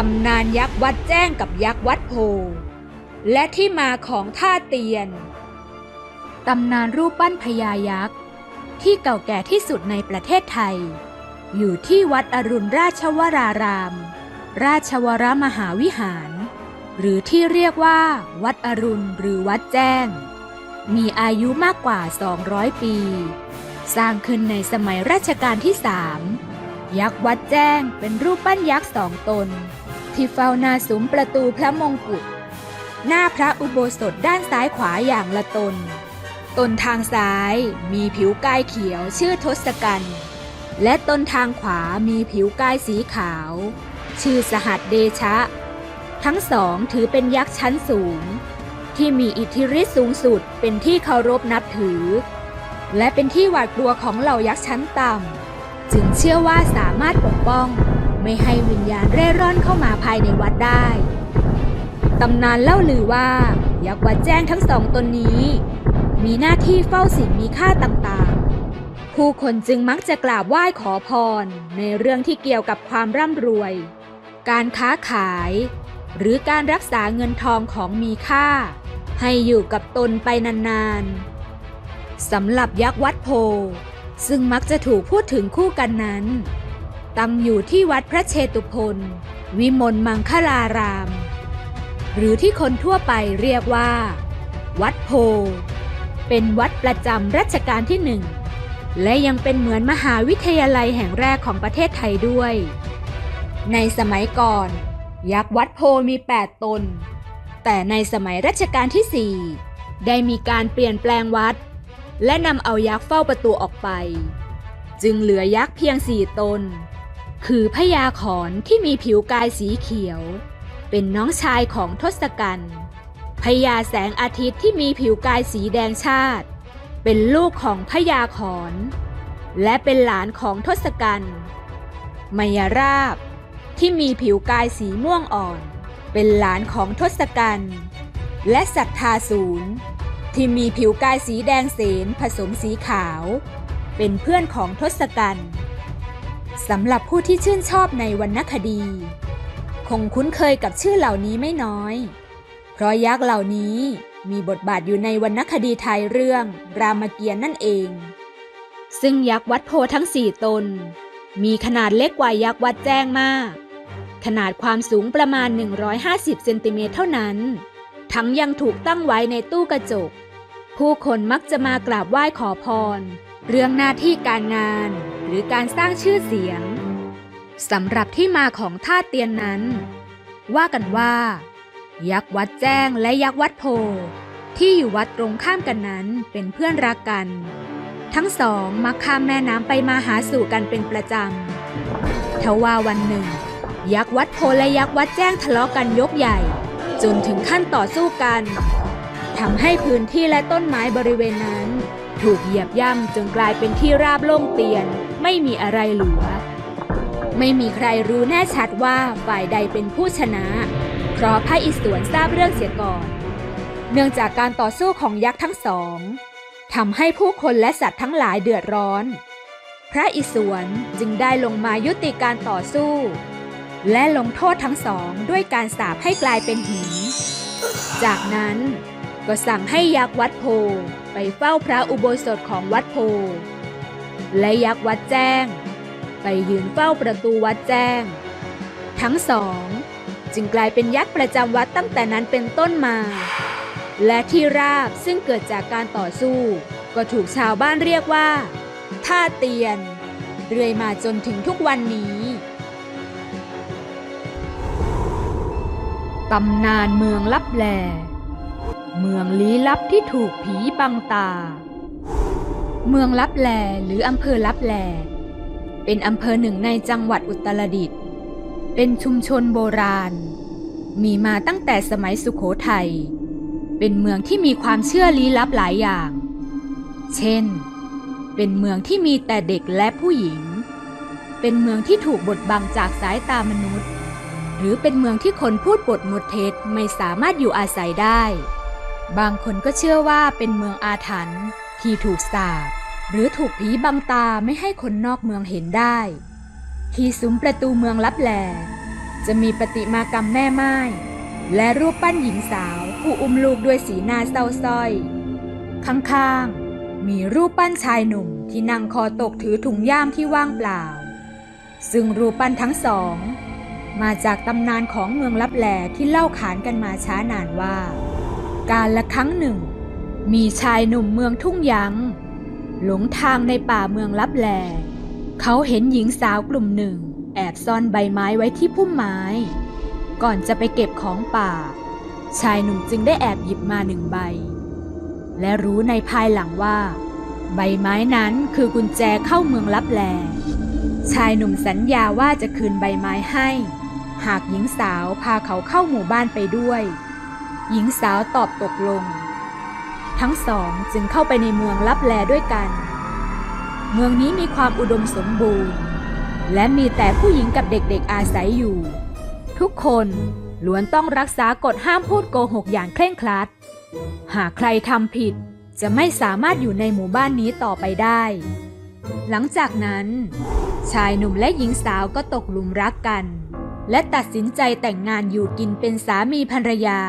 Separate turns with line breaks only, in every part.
ตำนานยักษ์วัดแจ้งกับยักษ์วัดโพ และที่มาของท่าเตียน ตำนานรูปปั้นพญายักษ์ ที่เก่าแก่ที่สุดในประเทศไทย อยู่ที่วัดอรุณราชวราราม ราชวรมหาวิหาร หรือที่เรียกว่า วัดอรุณหรือวัดแจ้ง มีอายุมากกว่า 200 ปี สร้างขึ้นในสมัยรัชกาลที่สามยักษ์วัดแจ้งเป็นรูปปั้นยักษ์สองตน ที่เฝ้าหน้าซุ้มประตูพระมงกุฎหน้าพระอุโบสถด้านซ้ายขวาอย่างละตน ตนทางซ้ายมีผิวกายเขียวชื่อทศกัณฐ์และตนทางขวามีผิวกายสีขาว ชื่อสหัสเดชะ ทั้งสองถือเป็นยักษ์ชั้นสูง ที่มีอิทธิฤทธิ์สูงสุดเป็นที่เคารพนับถือ และเป็นที่หวาดกลัวของเหล่ายักษ์ชั้นต่ำ จึงเชื่อว่าสามารถปกป้อง ไม่ให้วิญญาณเร่ร่อนเข้ามาภายในวัดได้ ตำนานเล่าลือว่ายักษ์วัดแจ้งทั้งสองตนนี้ มีหน้าที่เฝ้าสิ่งมีค่าต่างๆ ผู้คนจึงมักจะกราบไหว้ขอพร ในเรื่องที่เกี่ยวกับความร่ำรวย การค้าขาย หรือการรักษาเงินทองของมีค่า ให้อยู่กับตนไปนานๆสำหรับยักษ์วัดโพซึ่งมักจะถูกพูดถึงคู่กันนั้น ตั้งอยู่ที่วัดพระเชตุพนวิมลมังคลาราม หรือที่คนทั่วไปเรียกว่า วัดโพ เป็นวัดประจำรัชกาลที่หนึ่ง และยังเป็นเหมือนมหาวิทยาลัยแห่งแรกของประเทศไทยด้วย ในสมัยก่อน ยักษ์วัดโพมี 8 ตน แต่ในสมัยรัชกาลที่4ได้มีการเปลี่ยนแปลงวัด และนำเอายักษ์เฝ้าประตูออกไป จึงเหลือยักษ์เพียงสี่ตน คือพญาขอนที่มีผิวกายสีเขียว เป็นน้องชายของทศกัณฐ์พญาแสงอาทิตย์ที่มีผิวกายสีแดงชาติ เป็นลูกของพญาขอน และเป็นหลานของทศกัณฐ์มยราบที่มีผิวกายสีม่วงอ่อน เป็นหลานของทศกัณฐ์และศรัทธาศูนย์ที่มีผิวกายสีแดงเสนผสมสีขาว เป็นเพื่อนของทศกัณฐ์ สำหรับผู้ที่ชื่นชอบในวรรณคดี คงคุ้นเคยกับชื่อเหล่านี้ไม่น้อย เพราะยักษ์เหล่านี้มีบทบาทอยู่ในวรรณคดีไทยเรื่องรามเกียรติ์นั่นเอง ซึ่งยักษ์วัดโพทั้งสี่ตน มีขนาดเล็กกว่ายักษ์วัดแจ้งมาก ขนาดความสูงประมาณ 150 เซนติเมตรเท่านั้น ทั้งยังถูกตั้งไว้ในตู้กระจก ผู้คนมักจะมากราบไหว้ขอพร เรื่องหน้าที่การงานหรือการสร้างชื่อเสียงสำหรับที่มาของท่าเตียนนั้น ว่ากันว่า ยักษ์วัดแจ้งและยักษ์วัดโพ ที่อยู่วัดตรงข้ามกันนั้นเป็นเพื่อนรักกัน ทั้งสองมักข้ามแม่น้ำไปมาหาสู่กันเป็นประจำทว่าวันหนึ่ง ยักษ์วัดโพและยักษ์วัดแจ้งทะเลาะกันยกใหญ่ จนถึงขั้นต่อสู้กันทำให้พื้นที่และต้นไม้บริเวณนั้น ถูกเหยียบย่ำจนกลายเป็นที่ราบโล่งเตียน ไม่มีอะไรเหลือ ไม่มีใครรู้แน่ชัดว่าฝ่ายใดเป็นผู้ชนะ เพราะพระอิศวรทราบเรื่องเสียก่อน เนื่องจากการต่อสู้ของยักษ์ทั้งสองทำให้ผู้คนและสัตว์ทั้งหลายเดือดร้อน พระอิศวรจึงได้ลงมายุติการต่อสู้ และลงโทษทั้งสองด้วยการสาปให้กลายเป็นหิน จากนั้น ก็สั่งให้ยักษ์วัดโพไปเฝ้าพระอุโบสถของวัดโพ และยักษ์วัดแจ้ง ไปยืนเฝ้าประตูวัดแจ้ง ทั้งสอง จึงกลายเป็นยักษ์ประจำวัดตั้งแต่นั้นเป็นต้นมา และที่ราบซึ่งเกิดจากการต่อสู้ ก็ถูกชาวบ้านเรียกว่าท่าเตียน เรื่อยมาจนถึงทุกวันนี้ตำนานเมืองลับแล เมืองลี้ลับที่ถูกผีบังตา เมืองลับแลหรืออำเภอลับแล เป็นอำเภอหนึ่งในจังหวัดอุตรดิตถ์ เป็นชุมชนโบราณ มีมาตั้งแต่สมัยสุขโขทัย เป็นเมืองที่มีความเชื่อลี้ลับหลายอย่าง เช่น เป็นเมืองที่มีแต่เด็กและผู้หญิง เป็นเมืองที่ถูกบดบังจากสายตามนุษย์ หรือเป็นเมืองที่คนพูดบทมดเท็จไม่สามารถอยู่อาศัยได้ บางคนก็เชื่อว่าเป็นเมืองอาถรรพ์ที่ถูกสาปหรือถูกผีบังตาไม่ให้คนนอกเมืองเห็นได้ ที่ซุ้มประตูเมืองลับแล จะมีประติมากรรมแม่ไม้และรูปปั้นหญิงสาวผู้อุ้มลูกด้วยสีหน้าเศร้าสร้อย ข้างๆ มีรูปปั้นชายหนุ่มที่นั่งคอตกถือถุงย่ามที่ว่างเปล่า ซึ่งรูปปั้นทั้งสอง มาจากตำนานของเมืองลับแลที่เล่าขานกันมาช้านานว่า การละครั้งหนึ่ง มีชายหนุ่มเมืองทุ่งยัง หลงทางในป่าเมืองลับแล เขาเห็นหญิงสาวกลุ่มหนึ่ง แอบซ่อนใบไม้ไว้ที่พุ่มไม้ ก่อนจะไปเก็บของป่า ชายหนุ่มจึงได้แอบหยิบมาหนึ่งใบ และรู้ในภายหลังว่า ใบไม้นั้นคือกุญแจเข้าเมืองลับแล ชายหนุ่มสัญญาว่าจะคืนใบไม้ให้ หากหญิงสาวพาเขาเข้าหมู่บ้านไปด้วย หญิงสาวตอบตกลง ทั้งสองจึงเข้าไปในเมืองลับแลด้วยกัน เมืองนี้มีความอุดมสมบูรณ์ และมีแต่ผู้หญิงกับเด็กๆอาศัยอยู่ ทุกคนล้วนต้องรักษากฎห้ามพูดโกหกอย่างเคร่งครัด หากใครทำผิดจะไม่สามารถอยู่ในหมู่บ้านนี้ต่อไปได้ หลังจากนั้น ชายหนุ่มและหญิงสาวก็ตกหลุมรักกัน และตัดสินใจแต่งงานอยู่กินเป็นสามีภรรยา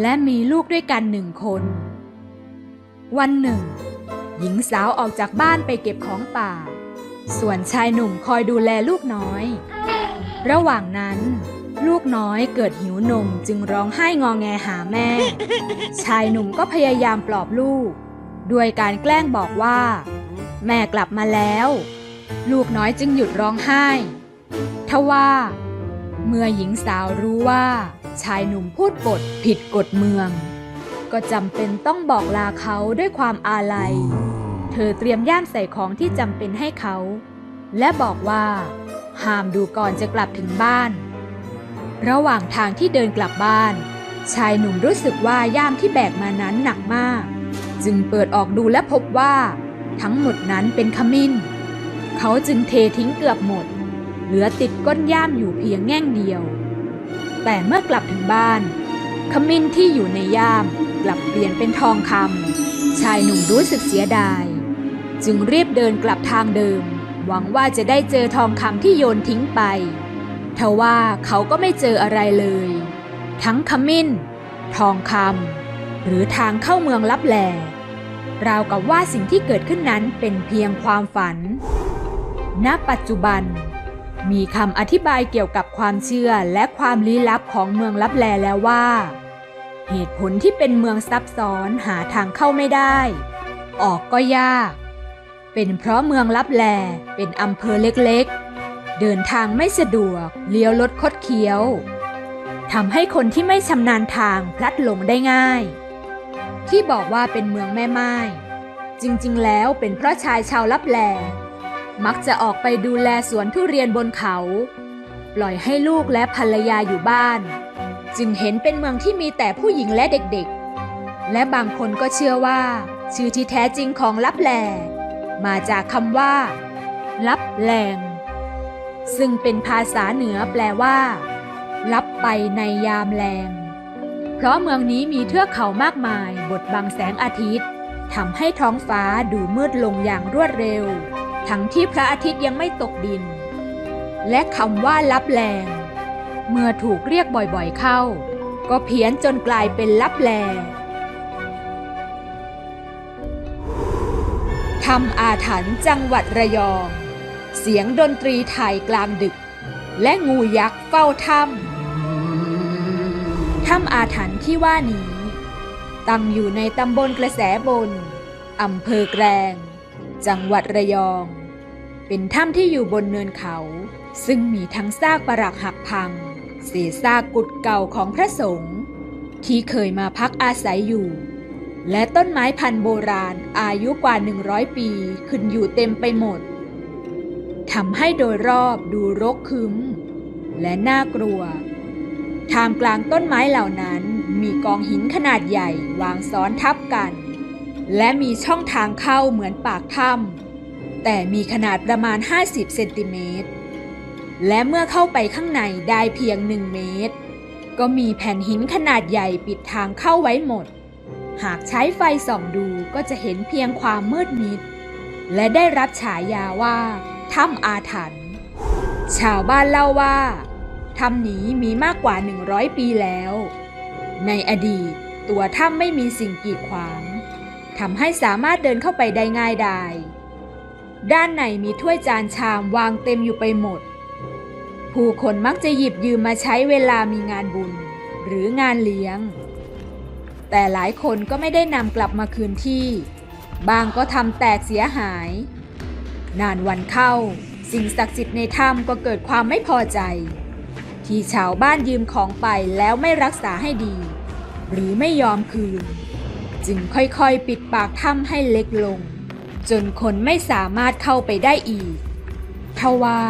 และมีลูกด้วยกันหนึ่งคน วันหนึ่ง หญิงสาวออกจากบ้านไปเก็บของป่า ส่วนชายหนุ่มคอยดูแลลูกน้อย ระหว่างนั้น ลูกน้อยเกิดหิวนมจึงร้องไห้งอแงหาแม่ ชายหนุ่มก็พยายามปลอบลูก ด้วยการแกล้งบอกว่า แม่กลับมาแล้ว ลูกน้อยจึงหยุดร้องไห้ทว่า เมื่อหญิงสาวรู้ว่า ชายหนุ่มพูดปดผิดกฎเมือง ก็จำเป็นต้องบอกลาเขาด้วยความอาลัย เธอเตรียมย่ามใส่ของที่จำเป็นให้เขา และบอกว่า ห้ามดูก่อนจะกลับถึงบ้าน ระหว่างทางที่เดินกลับบ้าน ชายหนุ่มรู้สึกว่าย่ามที่แบกมานั้นหนักมาก จึงเปิดออกดูและพบว่า ทั้งหมดนั้นเป็นขมิ้น เขาจึงเททิ้งเกือบหมด เหลือติดก้นย่ามอยู่เพียงแง่งเดียว แต่เมื่อกลับถึงบ้าน ขมิ้นที่อยู่ในย่ามกลับเปลี่ยนเป็นทองคำชายหนุ่มรู้สึกเสียดาย จึงรีบเดินกลับทางเดิม หวังว่าจะได้เจอทองคำที่โยนทิ้งไปทว่าเขาก็ไม่เจออะไรเลย ทั้งขมิ้น ทองคำหรือทางเข้าเมืองลับแหลราวกับว่าสิ่งที่เกิดขึ้นนั้นเป็นเพียงความฝัน ณ ปัจจุบัน มีคำอธิบายเกี่ยวกับความเชื่อและความลี้ลับของเมืองลับแลแล้วว่า เหตุผลที่เป็นเมืองซับซ้อนหาทางเข้าไม่ได้ ออกก็ยาก เป็นเพราะเมืองลับแลเป็นอำเภอเล็กๆ เดินทางไม่สะดวกเลี้ยวรถคดเคี้ยวทำให้คนที่ไม่ชำนาญทางพลัดหลงได้ง่าย ที่บอกว่าเป็นเมืองแม่ไม้จริงๆ แล้วเป็นเพราะชายชาวลับแล มักจะออกไปดูแลสวนทุเรียนบนเขา ปล่อยให้ลูกและภรรยาอยู่บ้าน จึงเห็นเป็นเมืองที่มีแต่ผู้หญิงและเด็กๆ และบางคนก็เชื่อว่า ชื่อที่แท้จริงของลับแล มาจากคำว่า ลับแลงซึ่งเป็นภาษาเหนือแปลว่า ลับไปในยามแลงเพราะเมืองนี้มีเทือกเขามากมายบดบังแสงอาทิตย์ทำให้ท้องฟ้าดูมืดลงอย่างรวดเร็ว ทั้งที่พระอาทิตย์ยังไม่ตกดิน และคำว่าลับแลง เมื่อถูกเรียกบ่อยๆเข้า ก็เพี้ยนจนกลายเป็นลับแลทำอาถรรพ์จังหวัดระยอง เสียงดนตรีไทยกลางดึก และงูยักษ์เฝ้าถ้ำถ้ำอาถรรพ์ที่ว่านี้ตั้งอยู่ในตำบลกระแสบน อำเภอแกลง จังหวัดระยอง เป็นถ้ำที่อยู่บนเนินเขา ซึ่งมีทั้งซากปรักหักพัง เศษซากกุดเก่าของพระสงฆ์ที่เคยมาพักอาศัยอยู่ และต้นไม้พันธุ์โบราณอายุกว่า 100 ปีขึ้นอยู่เต็มไปหมดทำให้โดยรอบดูรกคึ้ม และน่ากลัวท่ามกลางต้นไม้เหล่านั้นมีกองหินขนาดใหญ่วางซ้อนทับกัน และมีช่องทางเข้าเหมือนปากถ้ำแต่มีขนาดประมาณ 50 เซนติเมตร และเมื่อเข้าไปข้างในได้เพียงหนึ่งเมตร ก็มีแผ่นหินขนาดใหญ่ปิดทางเข้าไว้หมด หากใช้ไฟส่องดูก็จะเห็นเพียงความมืดมิด และได้รับฉายาว่าถ้ำอาถรรพ์ชาวบ้านเล่าว่าถ้ำนี้มีมากกว่า 100 ปีแล้ว ในอดีตตัวถ้ำไม่มีสิ่งกีดขวาง ทำให้สามารถเดินเข้าไปได้ง่ายดาย ด้านในมีถ้วยจานชามวางเต็มอยู่ไปหมด ผู้คนมักจะหยิบยืมมาใช้เวลามีงานบุญ หรืองานเลี้ยง แต่หลายคนก็ไม่ได้นำกลับมาคืนที่ บางก็ทำแตกเสียหาย นานวันเข้า สิ่งศักดิ์สิทธิ์ในถ้ำก็เกิดความไม่พอใจ ที่ชาวบ้านยืมของไปแล้วไม่รักษาให้ดี หรือไม่ยอมคืน จึงค่อยๆ ปิดปากถ้ำให้เล็กลง จนคนไม่สามารถเข้าไปได้อีกเทว่า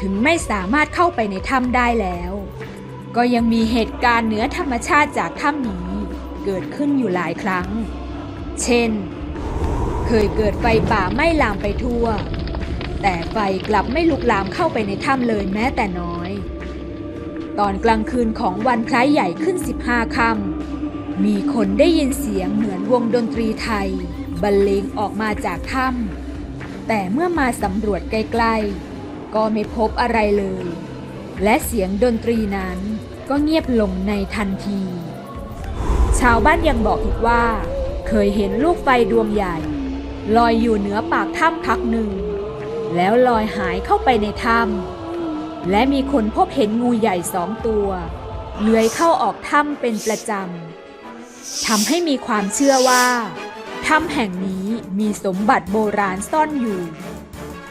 ถึงไม่สามารถเข้าไปในถ้ำได้แล้ว ก็ยังมีเหตุการณ์เหนือธรรมชาติจากถ้ำนี้ เกิดขึ้นอยู่หลายครั้ง เช่น เคยเกิดไฟป่าไม้ลามไปทั่ว แต่ไฟกลับไม่ลุกลามเข้าไปในถ้ำเลยแม้แต่น้อย ตอนกลางคืนของวันคล้ายใหญ่ขึ้น 15 ค่ำ มีคนได้ยินเสียงเหมือนวงดนตรีไทย บรรเลงออกมาจากถ้ำแต่เมื่อมาสำรวจใกล้ๆ ก็ไม่พบอะไรเลย และเสียงดนตรีนั้นก็เงียบลงในทันที ชาวบ้านยังบอกอีกว่า เคยเห็นลูกไฟดวงใหญ่ ลอยอยู่เหนือปากถ้ำพักหนึ่ง แล้วลอยหายเข้าไปในถ้ำและมีคนพบเห็นงูใหญ่สองตัวเลื้อยเข้าออกถ้ำเป็นประจำ ทำให้มีความเชื่อว่าถ้ำแห่งนี้มีสมบัติโบราณซ่อนอยู่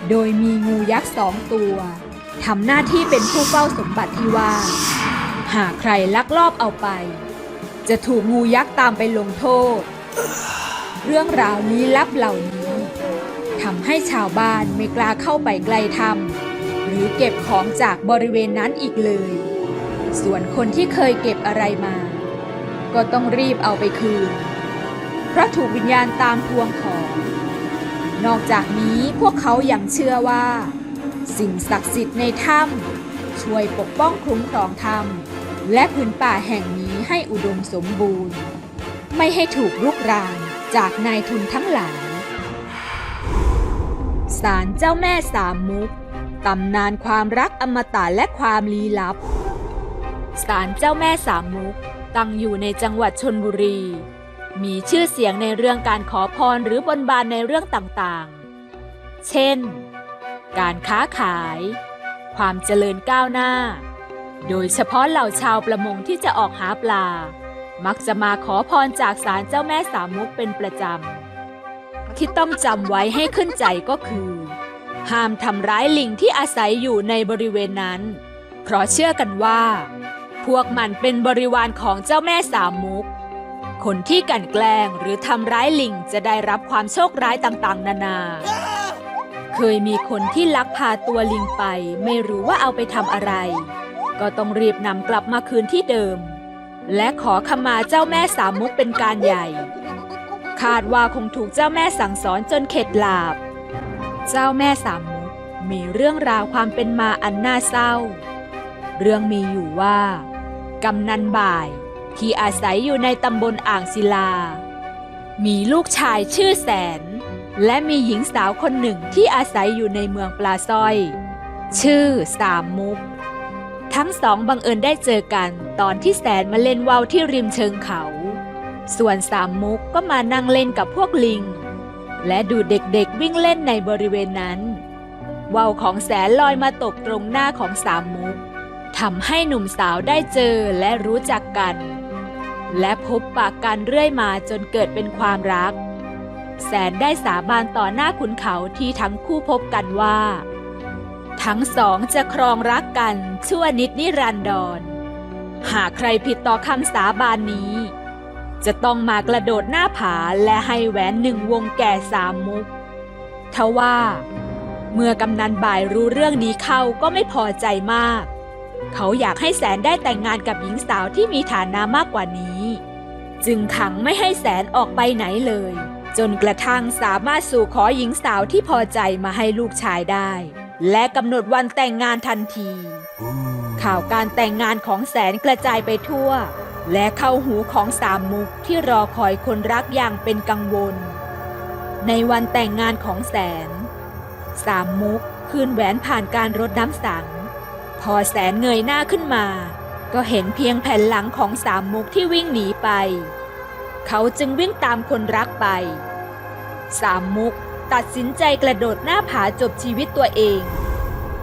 โดยมีงูยักษ์สองตัวทำหน้าที่เป็นผู้เฝ้าสมบัติที่ว่า หากใครลักลอบเอาไป จะถูกงูยักษ์ตามไปลงโทษ เรื่องราวลี้ลับเหล่านี้ทำให้ชาวบ้านไม่กล้าเข้าไปใกล้ถ้ำหรือเก็บของจากบริเวณนั้นอีกเลย ส่วนคนที่เคยเก็บอะไรมา ก็ต้องรีบเอาไปคืน เพราะถูกวิญญาณตามทวงของ นอกจากนี้พวกเขายัางเชื่อว่า สิ่งศักดิ์สิทธิ์ในถ้ำช่วยปกป้องคุ้มครองถ้ำและพื้นป่าแห่งนี้ให้อุดมสมบูรณ์ ไม่ให้ถูกรุกรานจากนายทุนทั้งหลายศาลเจ้าแม่สามมุกตำนานความรักอมตะและความลี้ลับศาลเจ้าแม่สามมุก ตั้งอยู่ในจังหวัดชนบุรี มีชื่อเสียงในเรื่องการขอพรหรือบนบานในเรื่องต่างๆ เช่น การค้าขาย ความเจริญก้าวหน้า โดยเฉพาะเหล่าชาวประมงที่จะออกหาปลา มักจะมาขอพรจากศาลเจ้าแม่สามมุกเป็นประจำ ที่ต้องจำไว้ให้ขึ้นใจก็คือ ห้ามทำร้ายลิงที่อาศัยอยู่ในบริเวณนั้น เพราะเชื่อกันว่า พวกมันเป็นบริวารของเจ้าแม่สามมุก คนที่กันแกล้งหรือทำร้ายลิงจะได้รับความโชคร้ายต่างๆ นานา เคยมีคนที่ลักพาตัวลิงไป ไม่รู้ว่าเอาไปทำอะไร ก็ต้องรีบนำกลับมาคืนที่เดิม และขอขมาเจ้าแม่สามมุกเป็นการใหญ่ คาดว่าคงถูกเจ้าแม่สั่งสอนจนเข็ดหลาบ เจ้าแม่สามมุกมีเรื่องราวความเป็นมาอันน่าเศร้า เรื่องมีอยู่ว่ากำนันบ่ายที่อาศัยอยู่ในตำบลอ่างศิลา มีลูกชายชื่อแสน และมีหญิงสาวคนหนึ่งที่อาศัยอยู่ในเมืองปลาส้อย ชื่อสามมุก ทั้งสองบังเอิญได้เจอกันตอนที่แสนมาเล่นว่าวที่ริมเชิงเขา ส่วนสามมุกก็มานั่งเล่นกับพวกลิง และดูเด็กๆวิ่งเล่นในบริเวณนั้นว่าวของแสนลอยมาตกตรงหน้าของสามมุก ทำให้หนุ่มสาวได้เจอและรู้จักกัน และพบปากกันเรื่อยมาจนเกิดเป็นความรัก แสนได้สาบานต่อหน้าขุนเขาที่ทั้งคู่พบกันว่า ทั้งสองจะครองรักกันชั่วนิดนิรันดร หากใครผิดต่อคำสาบานนี้ จะต้องมากระโดดหน้าผาและให้แหวนหนึ่งวงแก่สามมุกทว่า เมื่อกำนันบ่ายรู้เรื่องนี้เข้าก็ไม่พอใจมาก เขาอยากให้แสนได้แต่งงานกับหญิงสาวที่มีฐานะมากกว่านี้ จึงขังไม่ให้แสนออกไปไหนเลย จนกระทั่งสามารถสู่ขอหญิงสาวที่พอใจมาให้ลูกชายได้ และกำหนดวันแต่งงานทันที ข่าวการแต่งงานของแสนกระจายไปทั่ว และเข้าหูของสามมุกที่รอคอยคนรักอย่างเป็นกังวล ในวันแต่งงานของแสน สามมุกคืนแหวนผ่านการรดน้ำสัง พอแสนเงยหน้าขึ้นมา ก็เห็นเพียงแผ่นหลังของสามมุกที่วิ่งหนีไป เขาจึงวิ่งตามคนรักไป สามมุกตัดสินใจกระโดดหน้าผาจบชีวิตตัวเอง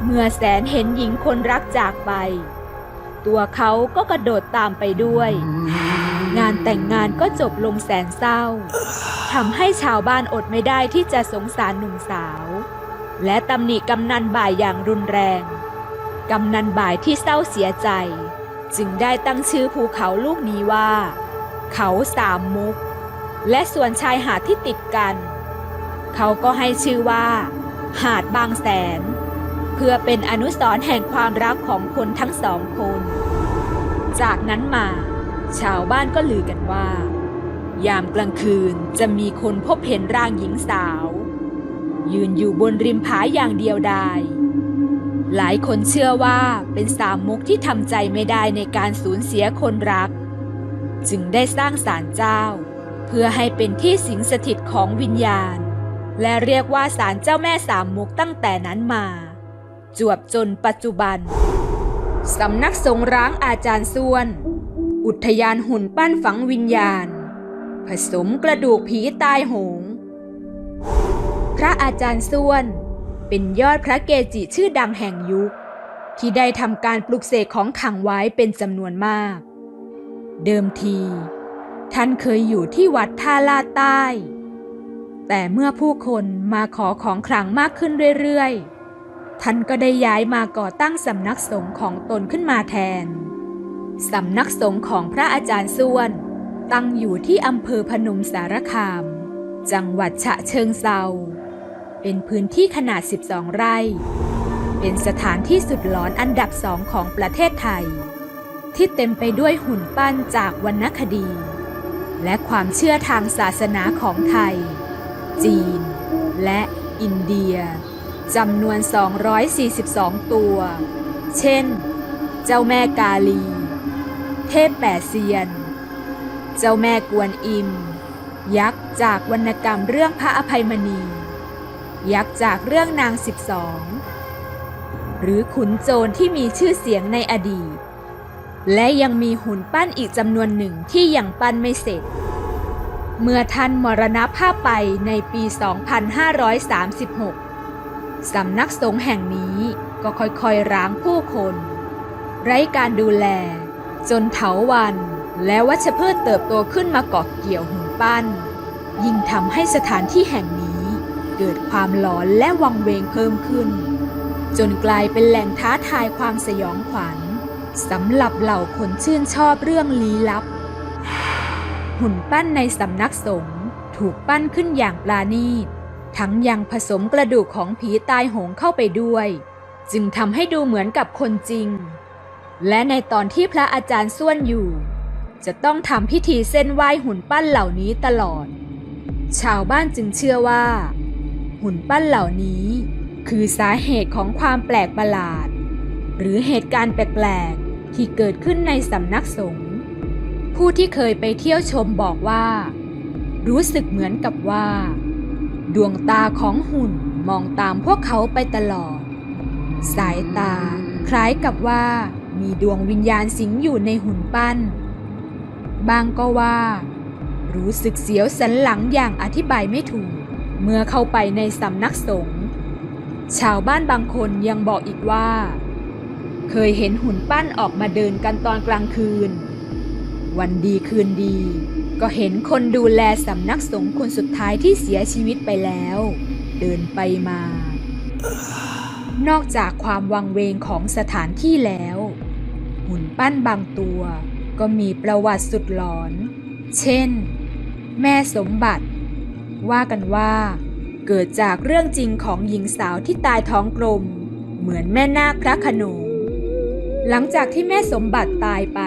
เมื่อแสนเห็นหญิงคนรักจากไป ตัวเขาก็กระโดดตามไปด้วย งานแต่งงานก็จบลงแสนเศร้าทำให้ชาวบ้านอดไม่ได้ที่จะสงสารหนุ่มสาว และตำหนิกำนันบ่ายอย่างรุนแรง กำนันบ่ายที่เศร้าเสียใจ จึงได้ตั้งชื่อภูเขาลูกนี้ว่า เขาสามมุก และส่วนชายหาดที่ติดกัน เขาก็ให้ชื่อว่า หาดบางแสน เพื่อเป็นอนุสรณ์แห่งความรักของคนทั้งสองคน จากนั้นมา ชาวบ้านก็ลือกันว่า ยามกลางคืนจะมีคนพบเห็นร่างหญิงสาว ยืนอยู่บนริมผาอย่างเดียวดาย หลายคนเชื่อว่าเป็นสามมุกที่ทำใจไม่ได้ในการสูญเสียคนรัก จึงได้สร้างศาลเจ้า เพื่อให้เป็นที่สิงสถิตของวิญญาณ และเรียกว่าศาลเจ้าแม่สามมุกตั้งแต่นั้นมา จวบจนปัจจุบันสำนักสงฆ์ร้างอาจารย์ส่วน อุทยานหุ่นปั้นฝังวิญญาณ ผสมกระดูกผีตายโหง พระอาจารย์ส่วน เป็นยอดพระเกจิชื่อดังแห่งยุค ที่ได้ทำการปลุกเสกของขังไว้เป็นจำนวนมาก เดิมที ท่านเคยอยู่ที่วัดท่าลาดใต้ แต่เมื่อผู้คนมาขอของขลังมากขึ้นเรื่อยๆ ท่านก็ได้ย้ายมาก่อตั้งสำนักสงฆ์ของตนขึ้นมาแทน สำนักสงฆ์ของพระอาจารย์ส้วน ตั้งอยู่ที่อำเภอพนมสารคาม จังหวัดฉะเชิงเซา เป็นพื้นที่ขนาด 12 ไร่ เป็นสถานที่สุดหลอนอันดับสองของประเทศไทย ที่เต็มไปด้วยหุ่นปั้นจากวรรณคดี และความเชื่อทางศาสนาของไทย จีน และอินเดียจำนวน 242 ตัว เช่น เจ้าแม่กาลี เทพแปดเซียน เจ้าแม่กวนอิม ยักษ์จากวรรณกรรมเรื่องพระอภัยมณี ยักษ์จากเรื่องนางสิบสองหรือขุนโจรที่มีชื่อเสียงในอดีต และยังมีหุ่นปั้นอีกจำนวนหนึ่งที่ยังปั้นไม่เสร็จ เมื่อท่านมรณภาพไปในปี 2536 สำนักสงฆ์แห่งนี้ก็ค่อยๆร้างผู้คน ไร้การดูแล จนเถาวัน และวัชพืชเติบโตขึ้นมาเกาะเกี่ยวหุ่นปั้น ยิ่งทำให้สถานที่แห่งนี้ เกิดความหลอนและวังเวงเพิ่มขึ้น จนกลายเป็นแหล่งท้าทายความสยองขวัญสำหรับเหล่าคนชื่นชอบเรื่องลี้ลับ หุ่นปั้นในสำนักสงฆ์ถูกปั้นขึ้นอย่างปราณีต ทั้งยังผสมกระดูกของผีตายโหงเข้าไปด้วย จึงทำให้ดูเหมือนกับคนจริง และในตอนที่พระอาจารย์ส้วนอยู่ จะต้องทำพิธีเส้นไหว้หุ่นปั้นเหล่านี้ตลอด ชาวบ้านจึงเชื่อว่า หุ่นปั้นเหล่านี้ คือสาเหตุของความแปลกประหลาด หรือเหตุการณ์แปลกๆที่เกิดขึ้นในสำนักสงฆ์ผู้ที่เคยไปเที่ยวชมบอกว่า รู้สึกเหมือนกับว่า ดวงตาของหุ่นมองตามพวกเขาไปตลอด สายตาคล้ายกับว่ามีดวงวิญญาณสิงอยู่ในหุ่นปั้น บางก็ว่า รู้สึกเสียวสันหลังอย่างอธิบายไม่ถูก เมื่อเข้าไปในสำนักสงฆ์ชาวบ้านบางคนยังบอกอีกว่า เคยเห็นหุ่นปั้นออกมาเดินกันตอนกลางคืน วันดีคืนดี ก็เห็นคนดูแลสำนักสงฆ์คนสุดท้ายที่เสียชีวิตไปแล้ว เดินไปมา นอกจากความวังเวงของสถานที่แล้ว หุ่นปั้นบางตัวก็มีประวัติสุดหลอน เช่น แม่สมบัติ ว่ากันว่า เกิดจากเรื่องจริงของหญิงสาวที่ตายท้องกลม เหมือนแม่นาคพระขนงหลังจากที่แม่สมบัติตายไป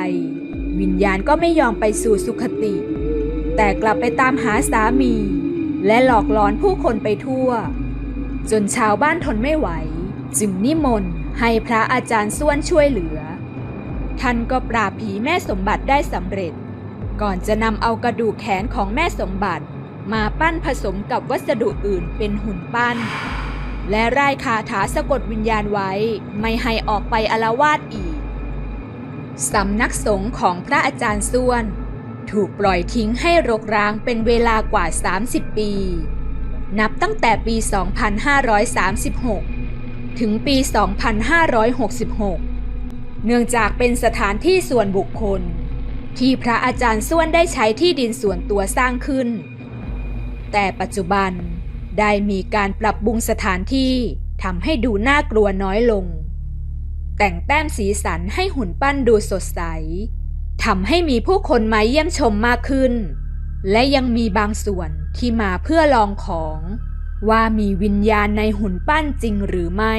วิญญาณก็ไม่ยอมไปสู่สุคติ แต่กลับไปตามหาสามี และหลอกหลอนผู้คนไปทั่ว จนชาวบ้านทนไม่ไหว จึงนิมนต์ให้พระอาจารย์ส้วนช่วยเหลือ ท่านก็ปราบผีแม่สมบัติได้สำเร็จ ก่อนจะนำเอากระดูกแขนของแม่สมบัติ มาปั้นผสมกับวัสดุอื่นเป็นหุ่นปั้น และร่ายคาถาสะกดวิญญาณไว้ไม่ให้ออกไปอละวาดอีก สำนักสงฆ์ของพระอาจารย์ส้วน ถูกปล่อยทิ้งให้รกร้างเป็นเวลากว่า 30 ปี นับตั้งแต่ปี 2536 ถึงปี 2566 เนื่องจากเป็นสถานที่ส่วนบุคคลที่พระอาจารย์ส้วนได้ใช้ที่ดินส่วนตัวสร้างขึ้น แต่ปัจจุบันได้มีการปรับปรุงสถานที่ทำให้ดูน่ากลัวน้อยลง แต่งแต้มสีสันให้หุ่นปั้นดูสดใสทำให้มีผู้คนมาเยี่ยมชมมากขึ้น และยังมีบางส่วนที่มาเพื่อลองของ ว่ามีวิญญาณในหุ่นปั้นจริงหรือไม่